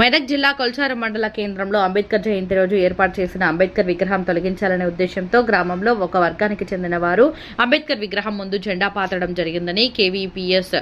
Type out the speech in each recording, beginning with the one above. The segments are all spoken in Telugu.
మెదక్ జిల్లా కొల్చారం మండల కేంద్రంలో అంబేద్కర్ జయంతి రోజు ఏర్పాటు చేసిన అంబేద్కర్ విగ్రహం తొలగించాలనే ఉద్దేశంతో గ్రామంలో ఒక వర్గానికి చెందిన వారు అంబేద్కర్ విగ్రహం ముందు జెండా పాతడం జరిగిందని కేవీపీఎస్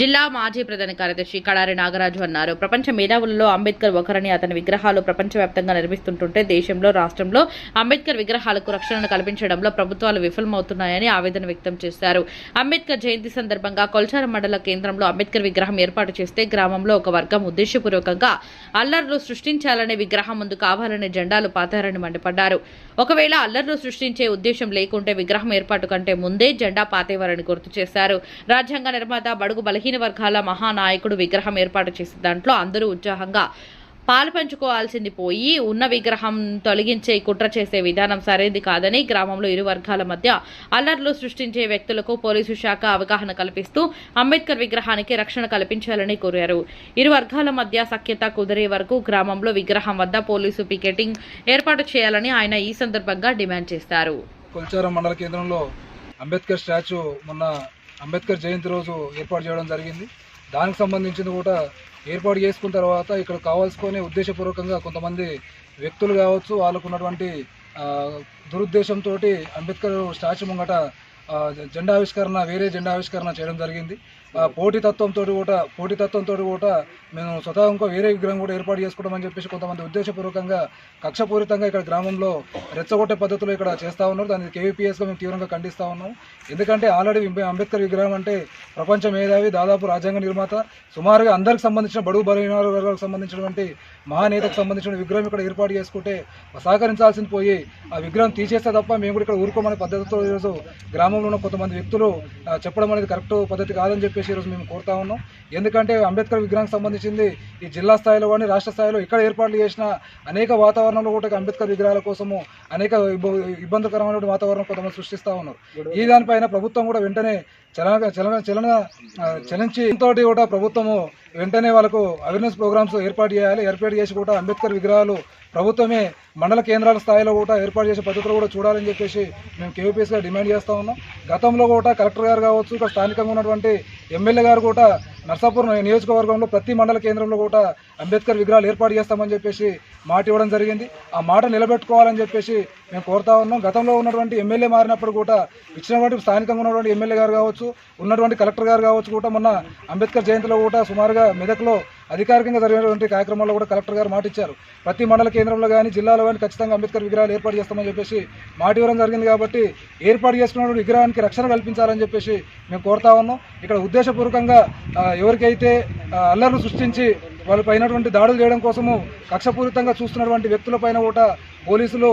జిల్లా మాజీ ప్రధాన కార్యదర్శి కడారి నాగరాజు అన్నారు. ప్రపంచ మేధావులలో అంబేద్కర్ ఒకరని అతని విగ్రహాలు ప్రపంచవ్యాప్తంగా నిర్మిస్తుంటుంటే దేశంలో రాష్ట్రంలో అంబేద్కర్ విగ్రహాలకు రక్షణను కల్పించడంలో ప్రభుత్వాలు విఫలమవుతున్నాయని ఆవేదన వ్యక్తం చేశారు. అంబేద్కర్ జయంతి సందర్భంగా కొల్చారం మండల కేంద్రంలో అంబేద్కర్ విగ్రహం ఏర్పాటు చేస్తే గ్రామంలో ఒక వర్గం ఉద్దేశపూర్వకంగా అల్లర్లు సృష్టించాలనే విగ్రహం ముందు కావాలనే జెండాలు పాతారని మండిపడ్డారు. ఒకవేళ అల్లర్లు సృష్టించే ఉద్దేశం లేకుంటే విగ్రహం ఏర్పాటు కంటే ముందే జెండా పాతేవారని గుర్తు చేశారు. రాజ్యాంగ నిర్మాత బడుగు బలహీన వర్గాల మహానాయకుడు విగ్రహం ఏర్పాటు చేసిన దాంట్లో అందరూ ఉత్సాహంగా పాలు పంచుకోవాల్సింది పోయి ఉన్న విగ్రహం తొలగించే కుట్ర చేసే విధానం సరైనది కాదని గ్రామంలో ఇరు వర్గాల మధ్య అల్లర్లు సృష్టించే వ్యక్తులకు పోలీసు శాఖ అవగాహన కల్పిస్తూ అంబేద్కర్ విగ్రహానికి రక్షణ కల్పించాలని కోరారు. ఇరు వర్గాల మధ్య సఖ్యత కుదిరే వరకు గ్రామంలో విగ్రహం వద్ద పోలీసు పికెటింగ్ ఏర్పాటు చేయాలని ఆయన ఈ సందర్భంగా డిమాండ్ చేశారు మండల కేంద్రంలో అంబేద్కర్ స్టాచ్యూ మొన్న అంబేద్కర్ జయంతి రోజు ఏర్పాటు చేయడం జరిగింది. దానికి సంబంధించింది కూడా ఏర్పాటు చేసుకున్న తర్వాత ఇక్కడ కావాల్సుకొని ఉద్దేశపూర్వకంగా కొంతమంది వ్యక్తులు కావచ్చు వాళ్ళకు ఉన్నటువంటి దురుద్దేశంతో అంబేద్కర్ స్టాచ్యూ ముంగట జెండా ఆవిష్కరణ వేరే జెండా ఆవిష్కరణ చేయడం జరిగింది. పోటీతత్వంతో కూడా పోటీతత్వంతో కూడా మేము స్వతహా ఇంకో వేరే విగ్రహం కూడా ఏర్పాటు చేసుకుంటామని చెప్పేసి కొంతమంది ఉద్దేశపూర్వకంగా కక్షపూరితంగా ఇక్కడ గ్రామంలో రెచ్చగొట్టే పద్ధతిలో ఇక్కడ చేస్తూ ఉన్నారు. దాన్ని కేవీపీఎస్గా మేము తీవ్రంగా ఖండిస్తూ ఉన్నాం. ఎందుకంటే ఆల్రెడీ అంబేద్కర్ విగ్రహం అంటే ప్రపంచ మేధావి దాదాపు రాజ్యాంగ నిర్మాత సుమారుగా అందరికి సంబంధించిన బడుగు బలహీన వర్గాలకు సంబంధించినటువంటి మహానేతకు సంబంధించిన విగ్రహం ఇక్కడ ఏర్పాటు చేసుకుంటే సహకరించాల్సింది పోయి ఆ విగ్రహం తీసేస్తే తప్ప మేము కూడా ఇక్కడ ఊరుకోమనే పద్ధతితో ఈరోజు గ్రామంలో ఉన్న కొంతమంది వ్యక్తులు చెప్పడం అనేది కరెక్ట్ పద్ధతి కాదని చెప్పేసి ఈరోజు మేము కోరుతా ఉన్నాం. ఎందుకంటే అంబేద్కర్ విగ్రహానికి సంబంధించింది ఈ జిల్లా స్థాయిలో కానీ రాష్ట్ర స్థాయిలో ఇక్కడ ఏర్పాట్లు చేసిన అనేక వాతావరణంలో కూడా అంబేద్కర్ విగ్రహాల కోసము అనేక ఇబ్బ- ఇబ్బందికరమైన వాతావరణం కొంతమంది సృష్టిస్తూ ఉన్నారు. ఈ దానిపైన ప్రభుత్వం కూడా వెంటనే చలన చలన చలన చలించి తోటి కూడా ప్రభుత్వము వెంటనే వాళ్ళకు అవేర్నెస్ ప్రోగ్రామ్స్ ఏర్పాటు చేయాలి. ఏర్పాటు చేసి కూడా అంబేద్కర్ విగ్రహాలు ప్రభుత్వమే మండల కేంద్రాల స్థాయిలో కూడా ఏర్పాటు చేసే పద్ధతులు కూడా చూడాలని చెప్పేసి మేము కేవీపీఎస్గా డిమాండ్ చేస్తూ ఉన్నాం. గతంలో కూడా కలెక్టర్ గారు కావచ్చు ఇక్కడ స్థానికంగా ఉన్నటువంటి ఎమ్మెల్యే గారు కూడా నర్సాపూర్ నియోజకవర్గంలో ప్రతి మండల కేంద్రంలో కూడా అంబేద్కర్ విగ్రహాలు ఏర్పాటు చేస్తామని చెప్పేసి మాట ఇవ్వడం జరిగింది. ఆ మాట నిలబెట్టుకోవాలని చెప్పేసి మేము కోరుతా ఉన్నాం. గతంలో ఉన్నటువంటి ఎమ్మెల్యే మారినప్పుడు కూడా ఇచ్చినటువంటి స్థానికంగా ఉన్నటువంటి ఎమ్మెల్యే గారు కావచ్చు ఉన్నటువంటి కలెక్టర్ గారు కావచ్చు కూడా మొన్న అంబేద్కర్ జయంతిలో కూడా సుమారుగా మెదక్లో అధికారికంగా జరిగినటువంటి కార్యక్రమాల్లో కూడా కలెక్టర్ గారు మాట ఇచ్చారు. ప్రతి మండల కేంద్రంలో కానీ జిల్లాలో కానీ ఖచ్చితంగా అంబేద్కర్ విగ్రహాలు ఏర్పాటు చేస్తామని చెప్పేసి మాట ఇవ్వడం జరిగింది కాబట్టి ఏర్పాటు చేసుకున్నటువంటి విగ్రహానికి రక్షణ కల్పించాలని చెప్పేసి మేము కోరుతా ఉన్నాం. ఇక్కడ ఉద్దేశపూర్వకంగా ఎవరికైతే అల్లర్లు సృష్టించి వాళ్ళపై అయినటువంటి దాడులు చేయడం కోసము కక్షపూరితంగా చూస్తున్నటువంటి వ్యక్తులపైన కూడా పోలీసులు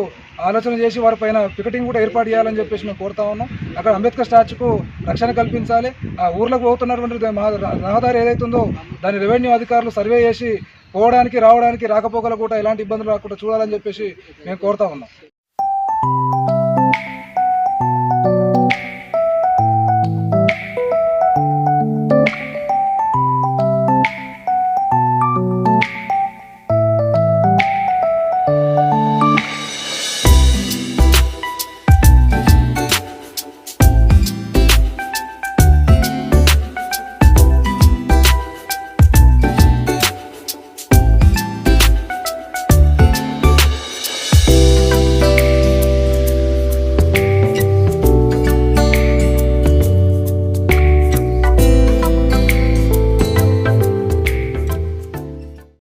ఆలోచన చేసి వారిపైన పికెటింగ్ కూడా ఏర్పాటు చేయాలని చెప్పేసి మేము కోరుతా ఉన్నాం. అక్కడ అంబేద్కర్ స్టాచ్యూకు రక్షణ కల్పించాలి. ఆ ఊర్లకు పోతున్నటువంటి మా- రహదారి ఏదైతుందో దాని రెవెన్యూ అధికారులు సర్వే చేసి పోవడానికి రావడానికి రాకపోకలు కూడా ఎలాంటి ఇబ్బందులు రాకుండా చూడాలని చెప్పేసి మేము కోరుతా ఉన్నాం.